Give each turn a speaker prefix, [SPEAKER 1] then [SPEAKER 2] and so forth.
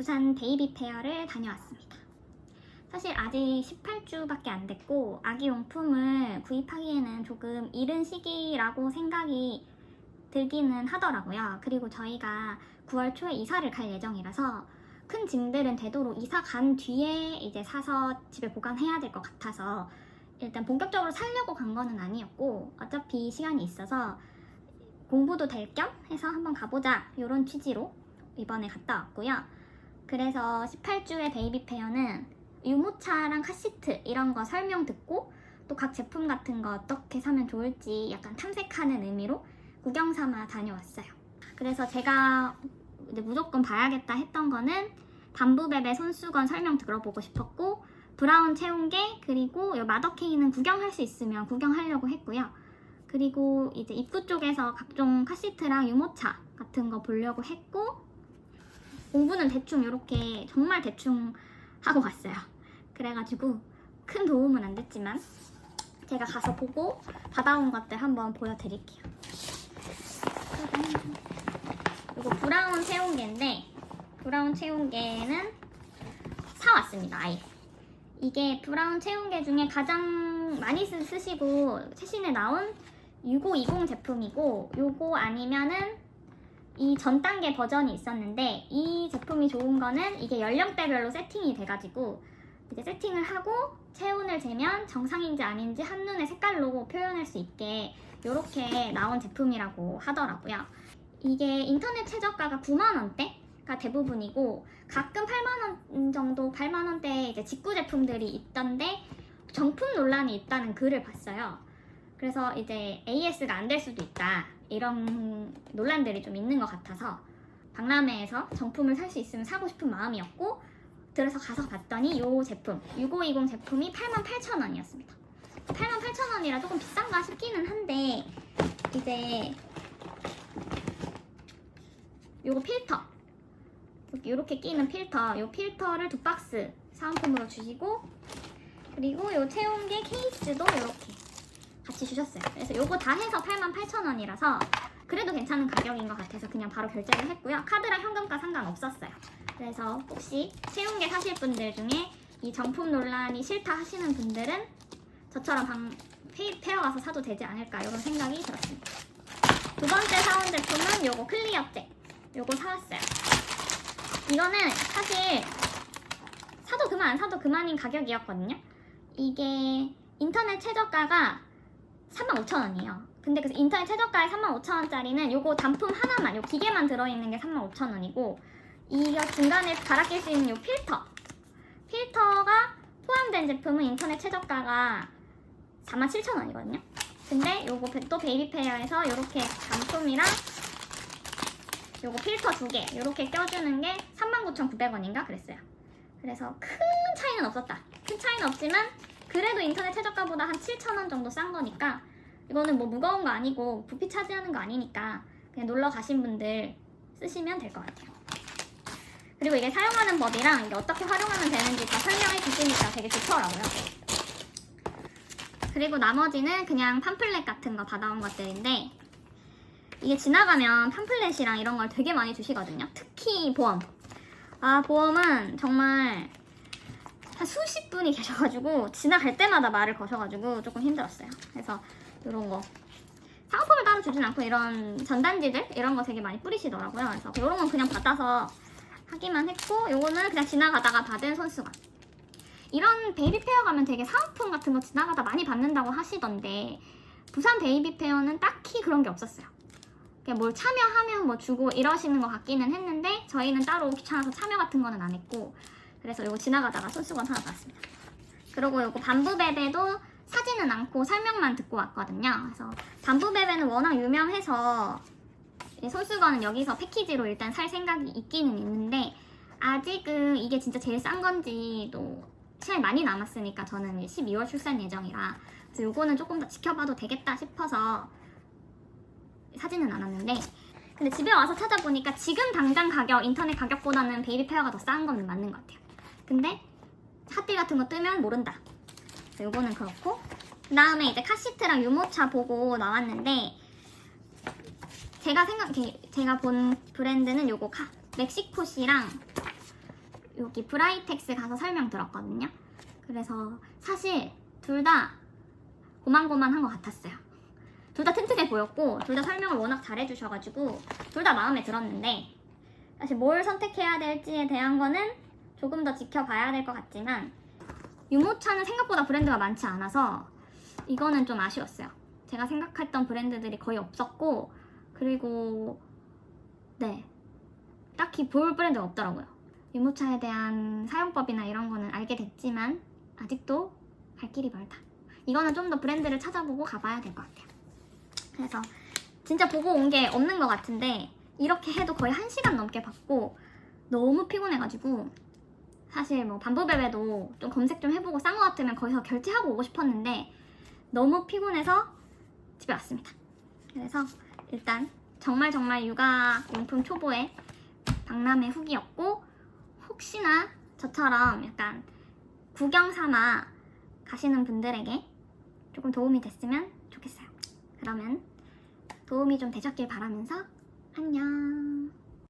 [SPEAKER 1] 부산 베이비 페어를 다녀왔습니다. 사실 아직 18주밖에 안 됐고 아기 용품을 구입하기에는 조금 이른 시기라고 생각이 들기는 하더라고요. 그리고 저희가 9월 초에 이사를 갈 예정이라서 큰 짐들은 되도록 이사 간 뒤에 이제 사서 집에 보관해야 될 것 같아서 일단 본격적으로 살려고 간 거는 아니었고 어차피 시간이 있어서 공부도 될 겸 해서 한번 가보자 이런 취지로 이번에 갔다 왔고요. 그래서 18주의 베이비 페어는 유모차랑 카시트 이런 거 설명 듣고 또 각 제품 같은 거 어떻게 사면 좋을지 약간 탐색하는 의미로 구경 삼아 다녀왔어요. 그래서 제가 이제 무조건 봐야겠다 했던 거는 담부베베 손수건 설명 들어보고 싶었고 브라운 채운개 그리고 이 마더케이는 구경할 수 있으면 구경하려고 했고요. 그리고 이제 입구 쪽에서 각종 카시트랑 유모차 같은 거 보려고 했고 공부는 대충 이렇게 정말 대충 하고 갔어요. 그래가지고 큰 도움은 안 됐지만 제가 가서 보고 받아온 것들 한번 보여드릴게요. 이거 브라운 채운개인데 브라운 채운개는 사왔습니다. 아예. 이게 브라운 채운개 중에 가장 많이 쓰, 쓰시고 최신에 나온 6520 제품이고 요거 아니면은 이 전 단계 버전이 있었는데 이 제품이 좋은 거는 이게 연령대별로 세팅이 돼가지고 이제 세팅을 하고 체온을 재면 정상인지 아닌지 한눈에 색깔로 표현할 수 있게 이렇게 나온 제품이라고 하더라고요. 이게 인터넷 최저가가 9만 원대가 대부분이고 가끔 8만 원 정도 8만 원대 이제 직구 제품들이 있던데 정품 논란이 있다는 글을 봤어요. 그래서 이제 AS가 안 될 수도 있다 이런 논란들이 좀 있는 것 같아서 박람회에서 정품을 살 수 있으면 사고 싶은 마음이었고 그래서 가서 봤더니 이 제품 6520 제품이 88,000원이었습니다. 88,000원이라 조금 비싼가 싶기는 한데 이제 요거 필터. 이렇게 끼는 필터. 요 필터를 두 박스 사은품으로 주시고 그리고 요 체온계 케이스도 이렇게 같이 주셨어요. 그래서 요거 다 해서 88,000원이라서 그래도 괜찮은 가격인 것 같아서 그냥 바로 결제를 했고요. 카드랑 현금과 상관없었어요. 그래서 혹시 체온계 사실 분들 중에 이 정품 논란이 싫다 하시는 분들은 저처럼 방, 페어 가서 사도 되지 않을까 이런 생각이 들었습니다. 두 번째 사온 제품은 요거 클리어잭 요거 사왔어요. 이거는 사실 사도 그만 안 사도 그만인 가격이었거든요. 이게 인터넷 최저가가 35,000원이에요. 근데 그 인터넷 최저가의 35,000원짜리는 요거 단품 하나만, 요 기계만 들어있는 게 35,000원이고 이거 중간에 갈아 낄 수 있는 요 필터 필터가 포함된 제품은 인터넷 최저가가 47,000원이거든요. 근데 요거 베- 또 베이비페어에서 요렇게 단품이랑 요거 필터 두 개 요렇게 껴주는 게 39,900원인가 그랬어요. 그래서 큰 차이는 없었다. 큰 차이는 없지만 그래도 인터넷 최저가보다 한 7,000원 정도 싼 거니까 이거는 뭐 무거운 거 아니고 부피 차지하는 거 아니니까 그냥 놀러 가신 분들 쓰시면 될 것 같아요. 그리고 이게 사용하는 법이랑 이게 어떻게 활용하면 되는지 다 설명해 주시니까 되게 좋더라고요. 그리고 나머지는 그냥 팜플렛 같은 거 받아온 것들인데 이게 지나가면 팜플렛이랑 이런 걸 되게 많이 주시거든요. 특히 보험. 아, 보험은 정말 한 수십 분이 계셔가지고 지나갈 때마다 말을 거셔가지고 조금 힘들었어요. 그래서 이런 거 상품을 따로 주진 않고 이런 전단지들 이런 거 되게 많이 뿌리시더라고요. 그래서 이런 건 그냥 받아서 하기만 했고 요거는 그냥 지나가다가 받은 손수건. 이런 베이비 페어 가면 되게 사은품 같은 거 지나가다 많이 받는다고 하시던데 부산 베이비 페어는 딱히 그런 게 없었어요. 그냥 뭘 참여하면 뭐 주고 이러시는 것 같기는 했는데 저희는 따로 귀찮아서 참여 같은 거는 안 했고 그래서 이거 지나가다가 손수건 하나 봤습니다. 그리고 이거 반부베베도 사지는 않고 설명만 듣고 왔거든요. 그래서 반부베베는 워낙 유명해서 이 손수건은 여기서 패키지로 일단 살 생각이 있기는 있는데 아직은 이게 진짜 제일 싼 건지도 시간이 많이 남았으니까 저는 12월 출산 예정이라 요거는 조금 더 지켜봐도 되겠다 싶어서 사지는 않았는데 근데 집에 와서 찾아보니까 지금 당장 가격, 인터넷 가격보다는 베이비 페어가 더 싼 건 맞는 것 같아요. 근데 핫딜 같은 거 뜨면 모른다. 요거는 그렇고 그 다음에 이제 카시트랑 유모차 보고 나왔는데 제가 생각 제- 제가 본 브랜드는 요거 카, 멕시코시랑 여기 브라이텍스 가서 설명 들었거든요. 그래서 사실 둘 다 고만고만한 것 같았어요. 둘 다 튼튼해 보였고 둘 다 설명을 워낙 잘해주셔가지고 둘 다 마음에 들었는데 사실 뭘 선택해야 될지에 대한 거는 조금 더 지켜봐야 될 것 같지만 유모차는 생각보다 브랜드가 많지 않아서 이거는 좀 아쉬웠어요. 제가 생각했던 브랜드들이 거의 없었고 그리고 네 딱히 볼 브랜드가 없더라고요. 유모차에 대한 사용법이나 이런 거는 알게 됐지만 아직도 갈 길이 멀다. 이거는 좀 더 브랜드를 찾아보고 가봐야 될 것 같아요. 그래서 진짜 보고 온 게 없는 것 같은데 이렇게 해도 거의 1시간 넘게 봤고 너무 피곤해가지고 사실 뭐 반부베베도 좀 검색 좀 해보고 싼 것 같으면 거기서 결제하고 오고 싶었는데 너무 피곤해서 집에 왔습니다. 그래서 일단 정말 정말 육아 용품 초보의 박람회 후기였고 혹시나 저처럼 약간 구경 삼아 가시는 분들에게 조금 도움이 됐으면 좋겠어요. 그러면 도움이 좀 되셨길 바라면서 안녕.